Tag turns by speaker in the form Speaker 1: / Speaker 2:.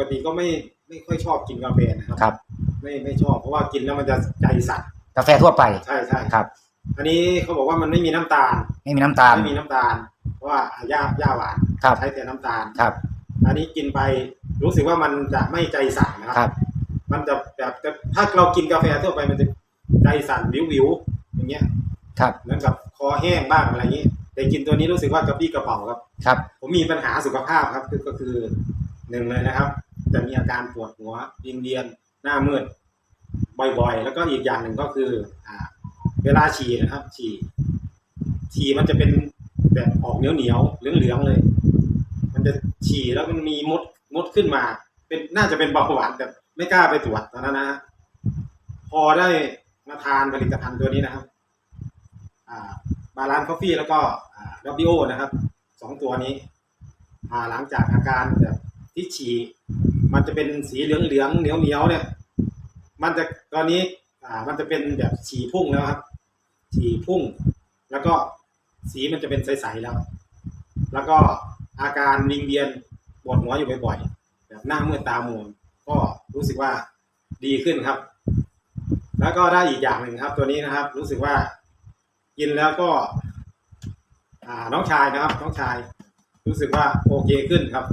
Speaker 1: กติก็ไม่ไม่ค่อยชอบกินกาแฟนะครับ
Speaker 2: ครับ
Speaker 1: ไม่ไม่ชอบเพราะว่ากินแล้วมันจะใจสั่น
Speaker 2: กาแฟทั่วไป
Speaker 1: ใช่ใช่
Speaker 2: ครับ
Speaker 1: อันนี้เขาบอกว่ามันไม่มีน้ำตาล
Speaker 2: ไม่มีน้ำตาล
Speaker 1: ไม่มีน้ำตาล เพราะว่าย่าย่าหวาน
Speaker 2: ครับ
Speaker 1: ใช้แต่น้ำตาล
Speaker 2: ครับ
Speaker 1: อันนี้กินไปรู้สึกว่ามันจะไม่ใจสั่นนะค
Speaker 2: ครั
Speaker 1: รับ มันจะแบบจะถ้าเรากินกาแฟทั่วไปมันจะใจสั่นวิววิวๆอย่างเงี้ย
Speaker 2: ครับ
Speaker 1: เหมือนกับคอแห้งบ้างอะไรอย่างนี้ แต่กินตัวนี้รู้สึกว่ากระปรี้กระเป๋าครับ
Speaker 2: ครับ
Speaker 1: ผมมีปัญหาสุขภาพครับคือก็คือหนึ่งเลยนะครับ จะมีอาการปวดหัววิงเวียนหน้ามืดบ่อยๆ แล้วก็อีกอย่างหนึ่งก็คืออ่าเวลาฉี่นะครับ ฉี่ฉี่มันจะเป็นแบบออกเหนียวเหนียวๆเหลืองๆเลย มันจะฉี่แล้วมันมีมดมดขึ้นมา เป็นน่าจะเป็นเบาหวานแต่ไม่กล้าไปตรวจตอนนั้นนะฮะพอได้มาทานผลิตภัณฑ์ตัวนี้นะครับบาลานซ์คอฟฟี่แล้วก็ดับบิโอนะครับสองตัวนี้อ่าหลังจากอาการแบบที่ฉี่ มันจะเป็นสีเหลืองเหลืองเหนียวเหนียวๆเนี่ย มันจะตอนนี้อ่ามันจะเป็นแบบฉีพุ่งแล้วครับฉีพุ่ง แล้วก็สีมันจะเป็นใสๆแล้ว แล้วก็อาการวิงเวียนปวดหัวอยู่บ่อยๆแบบหน้ามืดตามัวก็รู้สึกว่าดีขึ้นครับ แล้วก็ได้อีกอย่างหนึ่งครับ ตัวนี้นะครับ รู้สึกว่ากินแล้วก็ อ่าน้องชายนะครับ น้องชาย รู้สึกว่าโอเคขึ้นครับ